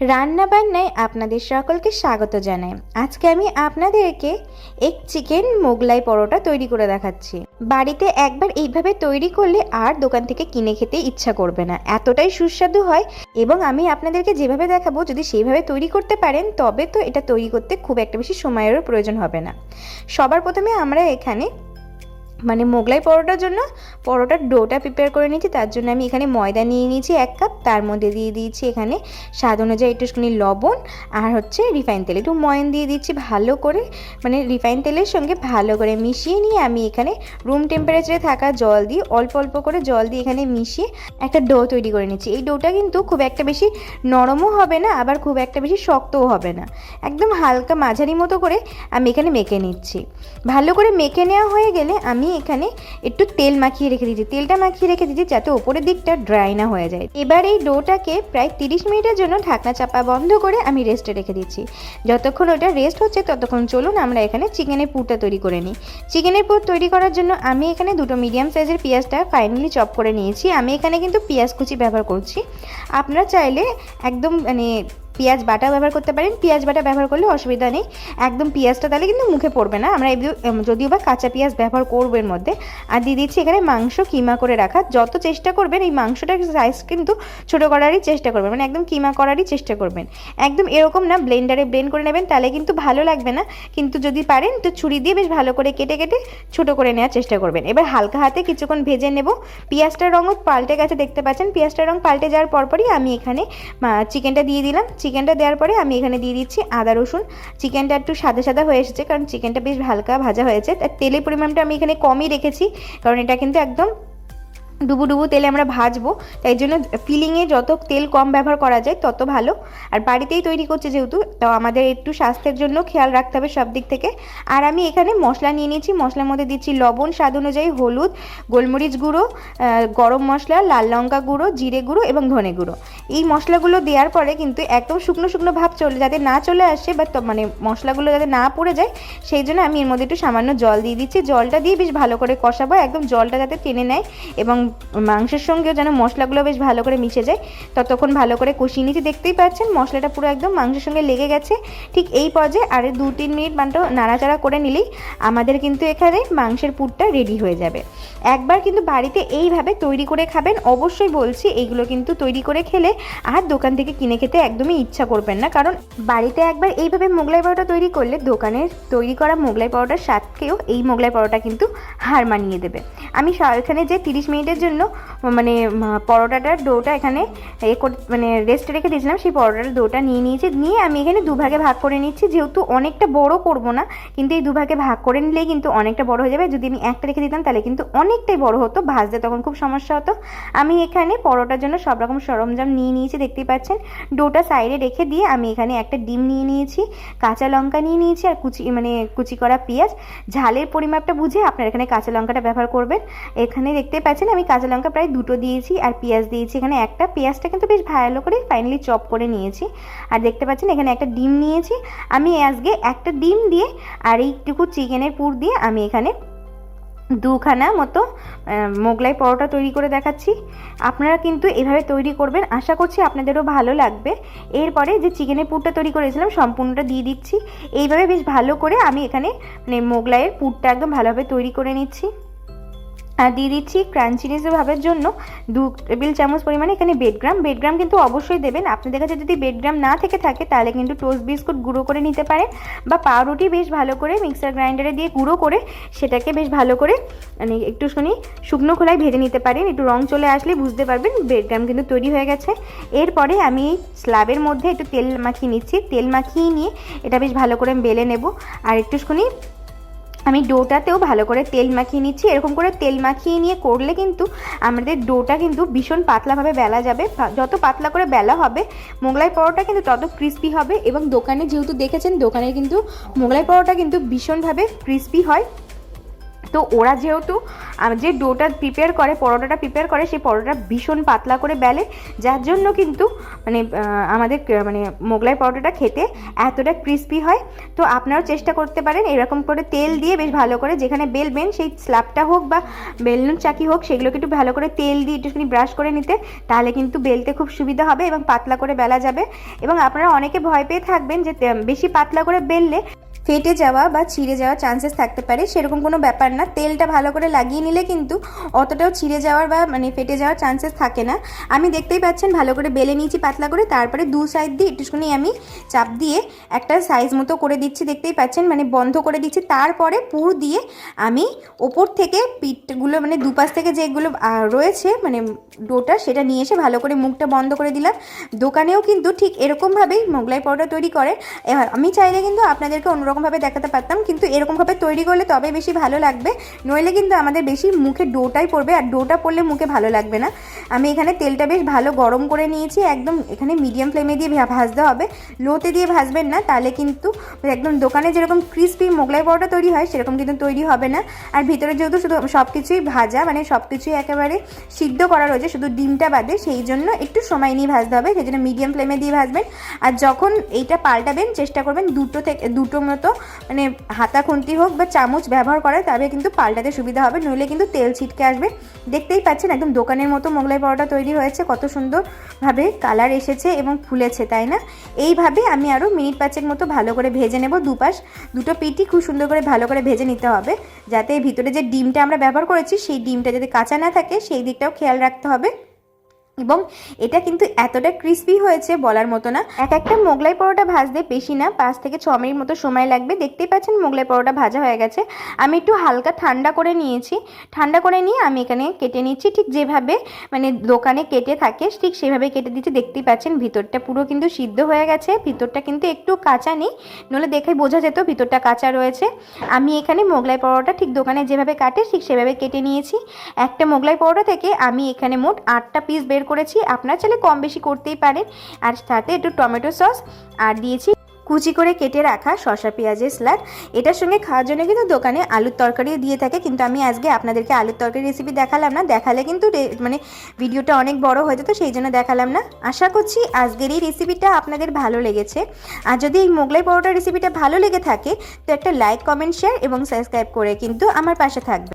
রান্না বান্নায় আপনাদের সকলকে স্বাগত জানাই। আজকে আমি আপনাদেরকে এক চিকেন মোগলাই পরোটা তৈরি করে দেখাচ্ছি। বাড়িতে একবার এইভাবে তৈরি করলে আর দোকান থেকে কিনে খেতে ইচ্ছা করবে না। এতটাই সুস্বাদু হয় এবং আমি আপনাদেরকে যেভাবে দেখাবো, যদি সেইভাবে তৈরি করতে পারেন, তবে তো এটা তৈরি করতে খুব একটা বেশি সময়েরও প্রয়োজন হবে না। সবার প্রথমে আমরা এখানে মানে মোগলাই পরোটার জন্য পরোটার ডোটা প্রিপেয়ার করে নিয়েছি, তার জন্য আমি এখানে ময়দা নিয়ে নিয়েছি এক কাপ তার মধ্যে দিয়ে দিয়েছি এখানে স্বাদ অনুযায়ী একটুখানি লবণ আর হচ্ছে রিফাইন তেল। একটু ময়ন দিয়ে দিচ্ছি ভালো করে মানে রিফাইন তেলের সঙ্গে ভালো করে মিশিয়ে নিয়ে আমি এখানে রুম টেম্পারেচারে থাকা জল দিয়ে অল্প অল্প করে জল দিয়ে এখানে মিশিয়ে একটা ডো তৈরি করে নিচ্ছি। এই ডোটা কিন্তু খুব একটা বেশি নরমও হবে না, আবার খুব একটা বেশি শক্তও হবে না। একদম হালকা মাঝারি মতো করে আমি এখানে মেখে নিচ্ছি। ভালো করে মেখে নেওয়া হয়ে গেলে আমি এখানে একটু তেল মাখিয়ে রেখে দিয়েছি। তেলটা মাখিয়ে রেখে দিয়েছি যাতে ওপরের দিকটা ড্রাই না হয়ে যায়। এবার এই ডোটাকে প্রায় তিরিশ মিনিটের জন্য ঢাকনা চাপা বন্ধ করে আমি রেস্টে রেখে দিচ্ছি। যতক্ষণ ওটা রেস্ট হচ্ছে ততক্ষণ চলুন আমরা এখানে চিকেনের পুরটা তৈরি করে নিই। চিকেনের পুর তৈরি করার জন্য আমি এখানে দুটো মিডিয়াম সাইজের পেঁয়াজটা ফাইনালি চপ করে নিয়েছি। আমি এখানে কিন্তু পেঁয়াজ কুচি ব্যবহার করছি। আপনারা চাইলে একদম মানে পেঁয়াজ বাটা ব্যবহার করতে পারেন। পেঁয়াজ বাটা ব্যবহার করলে অসুবিধা নেই। একদম পেঁয়াজটা তাহলে কিন্তু মুখে পড়বে না। আমরা যদিও বা কাঁচা পেঁয়াজ ব্যবহার করব এর মধ্যে। আর দিয়ে দিচ্ছি এখানে মাংস কিমা করে রাখা। যত চেষ্টা করবেন এই মাংসটার সাইজ কিন্তু ছোটো করারই চেষ্টা করবেন। মানে একদম কিমা করারই চেষ্টা করবেন। একদম এরকম না ব্লেন্ডারে ব্লেন্ড করে নেবেন, তাহলে কিন্তু ভালো লাগবে না। কিন্তু যদি পারেন, তো ছুরি দিয়ে বেশ ভালো করে কেটে কেটে ছোটো করে নেওয়ার চেষ্টা করবেন। এবার হালকা হাতে কিছুক্ষণ ভেজে নেব। পেঁয়াজটার রঙও পাল্টে গেছে, দেখতে পাচ্ছেন? পেঁয়াজটার রঙ পাল্টে যাওয়ার পরপরই আমি এখানে চিকেনটা দিয়ে দিলাম। চিকেনটা দেওয়ার পরে আমি এখানে দিয়ে দিচ্ছি আদা রসুন। চিকেনটা একটু সাদা সাদা হয়ে এসেছে, কারণ চিকেনটা বেশ হালকা ভাজা হয়েছে। তার তেলের পরিমাণটা আমি এখানে কমই রেখেছি, কারণ এটা কিন্তু একদম ডুবু ডুবু তেলে আমরা ভাজবো, তাই জন্য ফিলিংয়ে যত তেল কম ব্যবহার করা যায় তত ভালো। আর বাড়িতেই তৈরি করছে যেহেতু তো আমাদের একটু স্বাস্থ্যের জন্য খেয়াল রাখতে হবে সব দিক থেকে। আর আমি এখানে মশলা নিয়ে নিয়েছি, মশলার মধ্যে দিচ্ছি লবণ, স্বাদ অনুযায়ী হলুদ, গোলমরিচ গুঁড়ো গরম মশলা, লাল লঙ্কা গুঁড়ো, জিরে গুঁড়ো এবং ধনে গুঁড়ো। এই মশলাগুলো দেওয়ার পরে কিন্তু একদম শুকনো শুকনো ভাব চলে, যাতে না চলে আসে বা মানে মশলাগুলো যাতে না পড়ে যায়, সেই জন্য আমি এর মধ্যে একটু সামান্য জল দিয়ে দিচ্ছি। জলটা দিয়ে বেশ ভালো করে কষাবো, একদম জলটা যাতে টেনে নেয় এবং মাংসের সঙ্গেও যেন মশলাগুলো বেশ ভালো করে মিশে যায়। ততক্ষণ ভালো করে কষিয়ে নিচ্ছি দেখতেই পাচ্ছেন, মশলাটা পুরো একদম মাংসের সঙ্গে লেগে গেছে। ঠিক এই পর্যায়ে আরে দু তিন মিনিট মানটা নাড়াচাড়া করে নিলেই আমাদের কিন্তু এখানে মাংসের পুরটা রেডি হয়ে যাবে। একবার কিন্তু বাড়িতে এইভাবে তৈরি করে খাবেন, অবশ্যই বলছি এইগুলো কিন্তু তৈরি করে খেলে আর দোকান থেকে কিনে খেতে একদমই ইচ্ছা করবেন না। কারণ বাড়িতে একবার এইভাবে মোগলাই পরোটা তৈরি করলে দোকানের তৈরি করা মোগলাই পরোটার স্বাদকেও এই মোগলাই পরোটা কিন্তু হার মানিয়ে দেবে। আমি এখানে যে তিরিশ মিনিটের জন্য মানে পরোটাটার ডোটা এখানে এ মানে রেস্টে রেখে দিয়েছিলাম, সেই পরোটার ডোটা নিয়ে নিয়েছি, নিয়ে আমি এখানে দুভাগে ভাগ করে নিচ্ছি, যেহেতু অনেকটা বড় করব না, কিন্তু এই দুভাগে ভাগ করে নিলেই কিন্তু অনেকটা বড় হয়ে যাবে, যদি আমি একটা রেখে দিতাম তাহলে কিন্তু অনেকটাই বড় হতো, ভাজতে তখন খুব সমস্যা হতো। আমি এখানে পরোটার জন্য সব রকম সরঞ্জাম নিয়ে নিয়েছি, দেখতেই পাচ্ছেন, ডোটা সাইডে রেখে দিয়ে আমি এখানে একটা ডিম নিয়ে নিয়েছি, কাঁচা লঙ্কা নিয়ে নিয়েছি, আর কুচি মানে কুচি করা পেঁয়াজ, ঝালের পরিমাপটা বুঝে আপনারা এখানে কাঁচা লঙ্কাটা ব্যবহার করবেন, এখানে দেখতে পাচ্ছেন আমি কাঁচা লঙ্কা প্রায় দুটো দিয়েছি আর পেঁয়াজ দিয়েছি এখানে একটা। পেঁয়াজটা কিন্তু বেশ ভালো করে ফাইনালি চপ করে নিয়েছি। আর দেখতে পাচ্ছেন এখানে একটা ডিম নিয়েছি। আমি আজকে একটা ডিম দিয়ে আর এইটুকু চিকেনের পুর দিয়ে আমি এখানে দুখানা মতো মোগলাই পরোটা তৈরি করে দেখাচ্ছি। আপনারা কিন্তু এভাবে তৈরি করবেন। আশা করছি আপনাদেরও ভালো লাগবে। এরপরে যে চিকেনের পুরটা তৈরি করেছিলাম সম্পূর্ণটা দিয়ে দিচ্ছি। এইভাবে বেশ ভালো করে আমি এখানে মানে মোগলাইয়ের পুরটা একদম ভালোভাবে তৈরি করে নিচ্ছি। আর দিয়ে দিচ্ছি ক্রাঞ্চিনেস ভাবের জন্য দু টেবিল চামচ পরিমাণে এখানে বেডগ্রাম বেডগ্রাম কিন্তু অবশ্যই দেবেন। আপনাদের কাছে যদি বেডগ্রাম না থেকে থাকে, তাহলে কিন্তু টোস্ট বিস্কুট গুঁড়ো করে নিতে পারেন বা পাউরুটি বেশ ভালো করে মিক্সার গ্রাইন্ডারে দিয়ে গুঁড়ো করে সেটাকে বেশ ভালো করে মানে একটুখানি শুকনো খোলায় ভেজে নিতে পারেন। একটু রং চলে আসলে বুঝতে পারবেন বেডগ্রাম কিন্তু তৈরি হয়ে গেছে। এরপরে আমি স্ল্যাবের মধ্যে একটু তেল মাখিয়ে নিচ্ছি। তেল মাখিয়ে নিয়ে এটা বেশ ভালো করে বেলে নেব। আর একটুখানি আমি ডোটাতেও ভালো করে তেল মাখিয়ে নিচ্ছি। এরকম করে তেল মাখিয়ে নিয়ে করলে কিন্তু আমাদের ডোটা কিন্তু ভীষণ পাতলাভাবে বেলা যাবে। যত পাতলা করে বেলা হবে, মোগলাই পরোটা কিন্তু তত ক্রিস্পি হবে এবং দোকানে যেহেতু দেখেছেন, দোকানে কিন্তু মোগলাই পরোটা কিন্তু ভীষণভাবে ক্রিস্পি হয়। তো ওরা যেহেতু যে ডোটা প্রিপেয়ার করে, পরোটাটা প্রিপেয়ার করে, সেই পরোটা ভীষণ পাতলা করে বেলে, যার জন্য কিন্তু মানে আমাদের মানে মোগলাই পরোটাটা খেতে এতটা ক্রিস্পি হয়। তো আপনারাও চেষ্টা করতে পারেন এরকম করে তেল দিয়ে বেশ ভালো করে যেখানে বেলবেন, সেই স্ল্যাবটা হোক বা বেলুন চাকি হোক, সেগুলোকে একটু ভালো করে তেল দিয়ে একটুখানি ব্রাশ করে নিতে, তাহলে কিন্তু বেলতে খুব সুবিধা হবে এবং পাতলা করে বেলা যাবে। এবং আপনারা অনেকে ভয় পেয়ে থাকবেন যে বেশি পাতলা করে বেললে ফেটে যাওয়া বা ছিঁড়ে যাওয়ার চান্সেস থাকতে পারে, সেরকম কোনো ব্যাপার না। তেলটা ভালো করে লাগিয়ে নিলে কিন্তু অতটাও ছিঁড়ে যাওয়ার বা মানে ফেটে যাওয়ার চান্সেস থাকে না। আমি দেখতেই পাচ্ছেন ভালো করে বেলে নিয়েছি পাতলা করে, তারপরে দু সাইড দিয়ে একটুখানি আমি চাপ দিয়ে একটা সাইজ মতো করে দিচ্ছি, দেখতেই পাচ্ছেন? মানে বন্ধ করে দিচ্ছি। তারপরে পুর দিয়ে আমি ওপর থেকে পিঠগুলো মানে দুপাশ থেকে যেগুলো রয়েছে মানে ডোটা, সেটা নিয়ে এসে ভালো করে মুখটা বন্ধ করে দিলাম। দোকানেও কিন্তু ঠিক এরকমভাবেই মোগলাই পরোটা তৈরি করে। আমি চাইলে কিন্তু আপনাদেরকে অন্যরকমভাবে দেখাতে পারতাম, কিন্তু এরকমভাবে তৈরি করলে তবে বেশি ভালো লাগবে। নইলে কিন্তু আমাদের বেশি মুখে ডোটাই পড়বে, আর ডোটা পড়লে মুখে ভালো লাগবে না। আমি এখানে তেলটা বেশ ভালো গরম করে নিয়েছি, একদম এখানে মিডিয়াম ফ্লেমে দিয়ে ভাজতে হবে। লোতে দিয়ে ভাজবেন না, তাহলে কিন্তু একদম দোকানে যেরকম ক্রিস্পি মোগলাই পরোটা তৈরি হয়, সেরকম কিন্তু তৈরি হবে না। আর ভিতরে যেহেতু শুধু সব কিছুই ভাজা মানে সব কিছুই একেবারে সিদ্ধ করা রয়েছে, শুধু ডিমটা বাদে, সেই জন্য একটু সময় নিয়ে ভাজতে হবে। সেই জন্য মিডিয়াম ফ্লেমে দিয়ে ভাজবেন। আর যখন এইটা পাল্টাবেন, চেষ্টা করবেন দুটো থেকে দুটো মতো মানে হাতা খুন্তি হোক বা চামচ ব্যবহার করে তবে কিন্তু পাল্টাতে সুবিধা হবে, নইলে কিন্তু তেল ছিটকে আসবে। দেখতেই পাচ্ছেন একদম দোকানের মতো মোগলাই পরোটা তৈরি হয়েছে, কত সুন্দরভাবে কালার এসেছে এবং ফুলেছে, তাই না? এইভাবে আমি আরও মিনিট পাঁচেক মতো ভালো করে ভেজে নেব দুপাশ। দুটো পিঠই খুব সুন্দর করে ভালো করে ভেজে নিতে হবে, যাতে ভিতরে যে ডিমটা আমরা ব্যবহার করেছি, সেই ডিমটা যাতে কাঁচা না থাকে, সেই দিকটাও খেয়াল রাখতে হবে। এবং এটা কিন্তু এতটা ক্রিস্পি হয়েছে বলার মতো না। এক একটা মোগলাই পরোটা ভাজতে বেশি না, পাঁচ থেকে ছ মিনিট মতো সময় লাগবে। দেখতেই পাচ্ছেন মোগলাই পরোটা ভাজা হয়ে গেছে। আমি একটু হালকা ঠান্ডা করে নিয়েছি। ঠান্ডা করে নিয়ে আমি এখানে কেটে নিচ্ছি। ঠিক যেভাবে মানে দোকানে কেটে থাকে, ঠিক সেভাবে কেটে দিচ্ছি। দেখতেই পাচ্ছেন ভিতরটা পুরো কিন্তু সিদ্ধ হয়ে গেছে। ভিতরটা কিন্তু একটু কাঁচা নেই। নলে দেখে বোঝা যেত ভিতরটা কাঁচা রয়েছে। আমি এখানে মোগলাই পরোটা ঠিক দোকানে যেভাবে কাটে, ঠিক সেভাবে কেটে নিয়েছি। একটা মোগলাই পরোটা থেকে আমি এখানে মোট আটটা পিস বের করেছি। আপনার চাইলে কম বেশি করতেই পারেন। আর সাথে একটু টমেটো সস। আর দিয়েছি কুচি করে কেটে রাখা শসা, পেঁয়াজের স্যালাড। এটার সঙ্গে খাওয়ার জন্য কিন্তু দোকানে আলুর তরকারিও দিয়ে থাকে। কিন্তু আমি আজকে আপনাদেরকে আলুর তরকারি রেসিপি দেখালাম না। দেখালে কিন্তু মানে ভিডিওটা অনেক বড় হয়ে যেত, সেই জন্য দেখালাম না। আশা করছি আজকের এই রেসিপিটা আপনাদের ভালো লেগেছে। আর যদি এই মোগলাই পরোটা রেসিপিটা ভালো লেগে থাকে, তো একটা লাইক কমেন্ট শেয়ার এবং সাবস্ক্রাইব করে কিন্তু আমার পাশে থাকবে